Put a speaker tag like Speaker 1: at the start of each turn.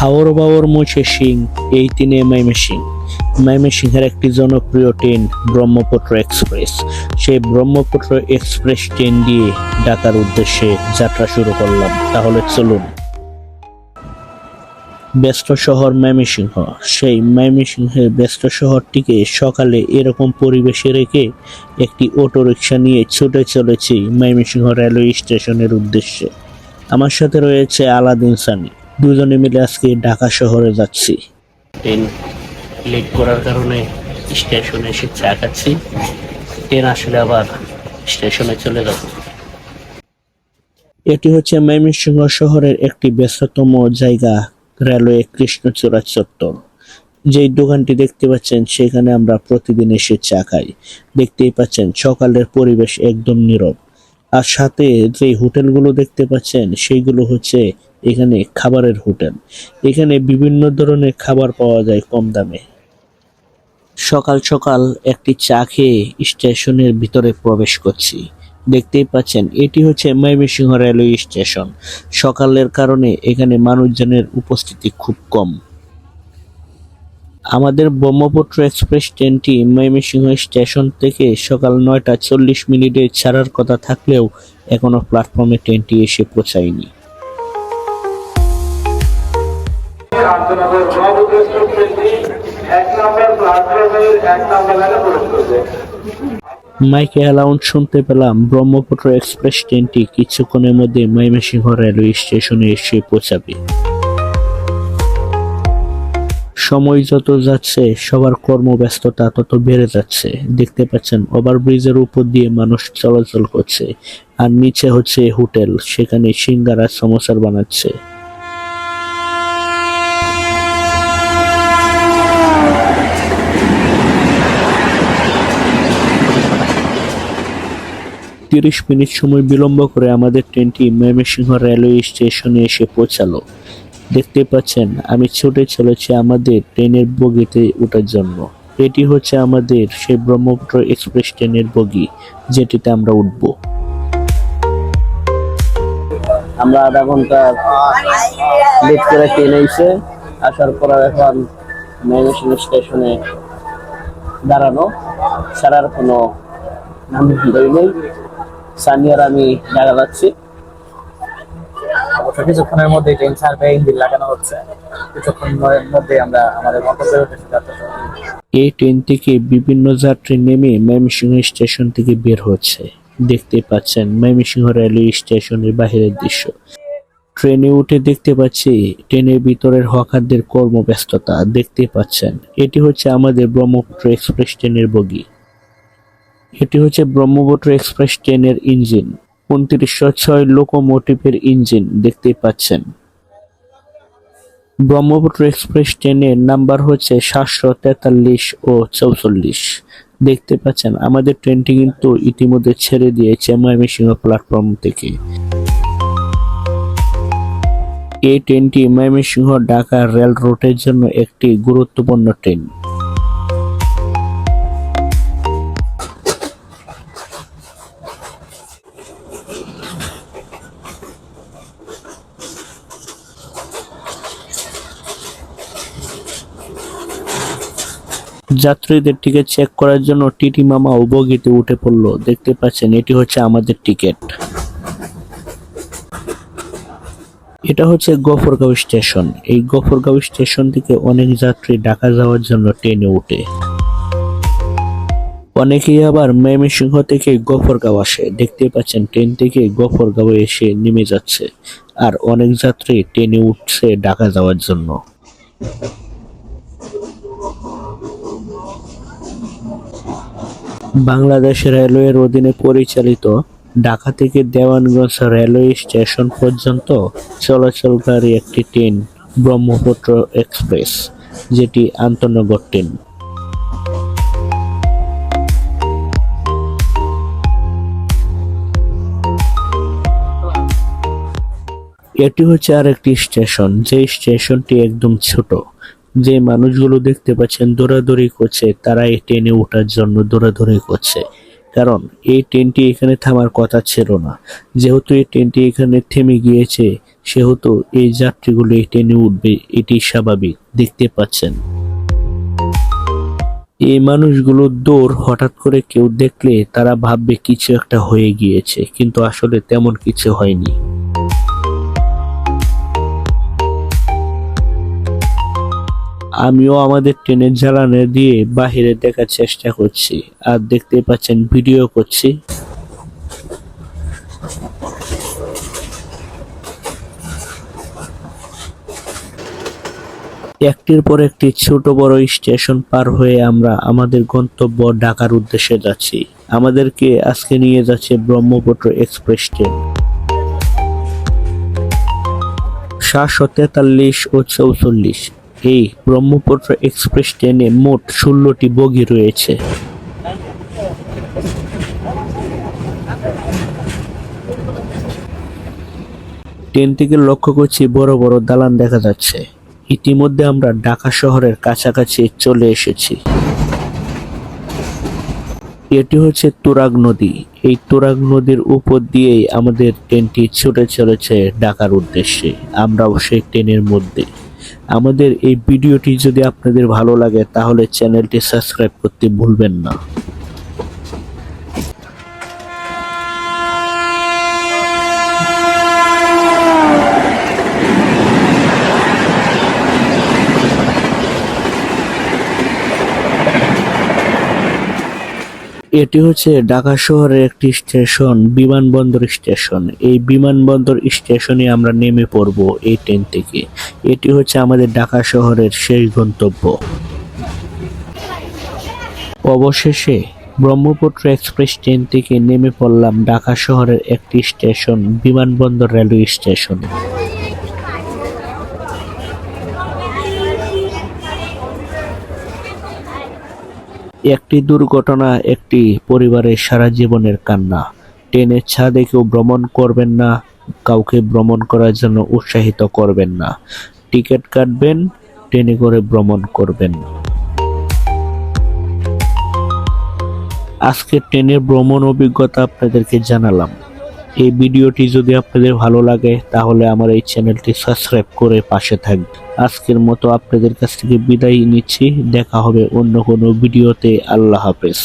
Speaker 1: হাওর বাওর মুছে সিং এই তিনে মাইমেসিং ময়মনসিংহের একটি জনপ্রিয় ট্রেন ব্রহ্মপুত্র এক্সপ্রেস। সেই ব্রহ্মপুত্র এক্সপ্রেস ট্রেন দিয়ে ঢাকার উদ্দেশ্যে যাত্রা শুরু করলাম। তাহলে চলুন। ব্যস্ত শহর ময়মনসিংহ সেই ময়মনসিংহের ব্যস্ত শহরটিকে সকালে এরকম পরিবেশে রেখে একটি অটো রিক্সা নিয়ে ছুটে চলেছি ময়মনসিংহ রেলওয়ে স্টেশনের উদ্দেশ্যে। আমার সাথে রয়েছে আলাদিন সানি। দুজনে মিলে আজকে ঢাকা শহরে যাচ্ছি। ট্রেন লেট করার কারণে স্টেশনে এসে চা খাচ্ছি। ট্রেন আসলে আবার স্টেশনে চলে যাবে। এটি হচ্ছে ময়মনসিংহ শহরের একটি ব্যস্ততম জায়গা রেলওয়ে কৃষ্ণচূড়া চত্বর। যেই দোকানটি দেখতে পাচ্ছেন সেখানে আমরা প্রতিদিন এসে চা খাই। দেখতেই পাচ্ছেন সকালের পরিবেশ একদম নীরব। আর সাথে যে হোটেলগুলো দেখতে পাচ্ছেন সেইগুলো হচ্ছে এখানে খাবারের হোটেল। এখানে বিভিন্ন ধরনের খাবার পাওয়া যায় কম দামে। সকাল সকাল একটি চা খেয়ে স্টেশনের ভিতরে প্রবেশ করছি। দেখতেই পাচ্ছেন, এটি হচ্ছে ময়মনসিংহ রেলওয়ে স্টেশন। সকালের কারণে এখানে মানুষজনের উপস্থিতি খুব কম। আমাদের ব্রহ্মপুত্র এক্সপ্রেস ট্রেনটি ময়মনসিংহ স্টেশন থেকে সকাল নয়টা চল্লিশ মিনিটে ছাড়ার কথা থাকলেও এখনও প্ল্যাটফর্মে ট্রেনটি এসে পৌঁছায়নি। মাইকে অ্যালাউন্স শুনতে পেলাম, ব্রহ্মপুত্র এক্সপ্রেস ট্রেনটি কিছুক্ষণের মধ্যে ময়মনসিংহ রেলওয়ে স্টেশনে এসে পৌঁছাবে। সময় যত যাচ্ছে, সবার কর্মব্যস্ততা তত বেড়ে যাচ্ছে। দেখতে পাচ্ছেন, ওভারব্রিজের উপর দিয়ে মানুষ চলাচল করছে। আর নিচে হচ্ছে হোটেল, সেখানে সিঙ্গারা সমোসার বানাচ্ছে। তিরিশ মিনিট সময় বিলম্ব করে আমাদের ট্রেনটি ময়মনসিংহ রেলওয়ে স্টেশনে এসে পৌঁছালো। দেখতে পাচ্ছেন, আমি ছুটে চলেছি আমাদের ট্রেনের বগিতে ওঠার জন্য। এটি হচ্ছে আমাদের সেই ব্রহ্মপুত্র এক্সপ্রেস ট্রেনের বগি, যেটিতে আমরা উঠব। আমরা আধা ঘণ্টা লেট করে ট্রেন এসে আসার পর এখন ময়মনসিংহ স্টেশনে দাঁড়ানো। ছাড়ার কোনো নাম নেই। সানিয়ার আমি দেখা যাচ্ছি।
Speaker 2: অবশ্য কিছুক্ষণের মধ্যে ট্রেন ছাড়বে ইঞ্জিন লাগানো হচ্ছে। কিছুক্ষণের মধ্যে আমরা আমাদের গন্তব্যের উদ্দেশ্যে যাত্রা
Speaker 1: এই ট্রেন থেকে বিভিন্ন যাত্রী নেমে ময়মনসিংহ স্টেশন থেকে বের হচ্ছে? দেখতে পাচ্ছেন ময়মনসিংহ রেলওয়ে স্টেশনের বাহিরের দৃশ্য। ট্রেনে উঠে দেখতে পাচ্ছি ট্রেনের ভিতরের হকারদের কর্মব্যস্ততা। দেখতে পাচ্ছেন এটি হচ্ছে আমাদের ব্রহ্মপুত্র এক্সপ্রেস ট্রেনের বগি। এটি হচ্ছে ব্রহ্মপুত্র এক্সপ্রেস ট্রেনের ইঞ্জিন। উনত্রিশশো ছয় লোকোমোটিভের ইঞ্জিন দেখতে পাচ্ছেন। ব্রহ্মপুত্র এক্সপ্রেস ট্রেনের নাম্বার হচ্ছে সাতশো তেতাল্লিশ ও চৌচল্লিশ। দেখতে পাচ্ছেন, আমাদের ট্রেনটি কিন্তু ইতিমধ্যে ছেড়ে দিয়েছে ময়মনসিংহ প্ল্যাটফর্ম থেকে। এই ট্রেনটি ময়মনসিংহ ঢাকা রেল রুটের জন্য একটি গুরুত্বপূর্ণ ট্রেন। যাত্রীদের টিকিট চেক করার জন্য টিটি মামা বগিতে উঠে পড়ল। দেখতে পাচ্ছেন, এটি হচ্ছে আমাদের টিকিট এটা হচ্ছে গফরগাঁও স্টেশন। এই গফরগাঁও স্টেশন থেকে অনেক যাত্রী ঢাকা যাওয়ার জন্য ট্রেনে উঠে। অনেকেই আবার ময়মনসিংহ থেকে গফরগাঁও আসে। দেখতে পাচ্ছেন, ট্রেন থেকে গফরগাঁও এসে নেমে যাচ্ছে। আর অনেক যাত্রী ট্রেনে উঠছে ঢাকা যাওয়ার জন্য। বাংলাদেশ রেলওয়ের অধীনে পরিচালিত ঢাকা থেকে দেওয়ানগঞ্জ রেলওয়ে স্টেশন পর্যন্ত চলাচলকারী একটি ট্রেন ব্রহ্মপুত্র এক্সপ্রেস, যেটি আন্তনগর ট্রেন এটি হচ্ছে আর একটি স্টেশন যে স্টেশনটি একদম ছোট। যে মানুষগুলো দেখতে পাচ্ছেন দৌড়াদৌড়ি করছে তারা এই ট্রেনে ওঠার জন্য দৌড়াদৌড়ি করছে। কারণ এই ট্রেনটি এখানে থামার কথা ছিল না। যেহেতু এই ট্রেনটি এখানে থেমে গিয়েছে, সেহেতু এই যাত্রীগুলো এই ট্রেনে উঠবে, এটি স্বাভাবিক। দেখতে পাচ্ছেন। এই মানুষগুলো দৌড় হঠাৎ করে কেউ দেখলে তারা ভাববে, কিছু একটা হয়ে গিয়েছে, কিন্তু আসলে তেমন কিছু হয়নি। আমিও আমাদের ট্রেনের জ্বালানি দিয়ে বাহিরে দেখার চেষ্টা করছি। আর দেখতে পাচ্ছেন, ভিডিও করছি। একটির পর একটি ছোট বড় স্টেশন পার হয়ে আমরা আমাদের গন্তব্য ঢাকার উদ্দেশ্যে যাচ্ছি। আমাদেরকে আজকে নিয়ে যাচ্ছে ব্রহ্মপুত্র এক্সপ্রেস ট্রেন। সাতশো তেতাল্লিশ ও চৌচল্লিশ। এই ব্রহ্মপুত্র এক্সপ্রেস ট্রেনে মোট ষোলোটি বগি রয়েছে। ট্রেন থেকে লক্ষ্য করছি বড় বড় দালান দেখা যাচ্ছে। ইতিমধ্যে আমরা ঢাকা শহরের কাছাকাছি চলে এসেছি। এটি হচ্ছে তুরাগ নদী। এই তুরাগ নদীর উপর দিয়েই আমাদের ট্রেনটি ছুটে চলেছে ঢাকার উদ্দেশ্যে। আমরাও সেই ট্রেনের মধ্যে আমাদের এই ভিডিওটি যদি আপনাদের ভালো লাগে তাহলে চ্যানেলটি সাবস্ক্রাইব করতে ভুলবেন না। এটি হচ্ছে ঢাকা শহরের একটি স্টেশন, বিমানবন্দর স্টেশন। এই বিমানবন্দর স্টেশনে আমরা নেমে পড়ব এই ট্রেন থেকে। এটি হচ্ছে আমাদের ঢাকা শহরের শেষ গন্তব্য। অবশেষে ব্রহ্মপুত্র এক্সপ্রেস ট্রেন থেকে নেমে পড়লাম ঢাকা শহরের একটি স্টেশন, বিমানবন্দর রেলওয়ে স্টেশনে। একটি দুর্ঘটনা, একটি পরিবারের সারা জীবনের কান্না। ট্রেনের ছাদে কেউ ভ্রমণ করবেন না, কাউকে ভ্রমণ করার জন্য উৎসাহিত করবেন না। টিকিট কাটবেন ট্রেনে করে ভ্রমণ করবেন। আজকে ট্রেনের ভ্রমণ অভিজ্ঞতা আপনাদেরকে জানালাম। এই ভিডিওটি যদি আপনাদের ভালো লাগে, তাহলে আমার এই চ্যানেলটি সাবস্ক্রাইব করে পাশে থাকবে আজকের মতো আপনাদের কাছ থেকে বিদায় নিচ্ছি। দেখা হবে অন্য কোনো ভিডিওতে। আল্লাহ হাফেজ।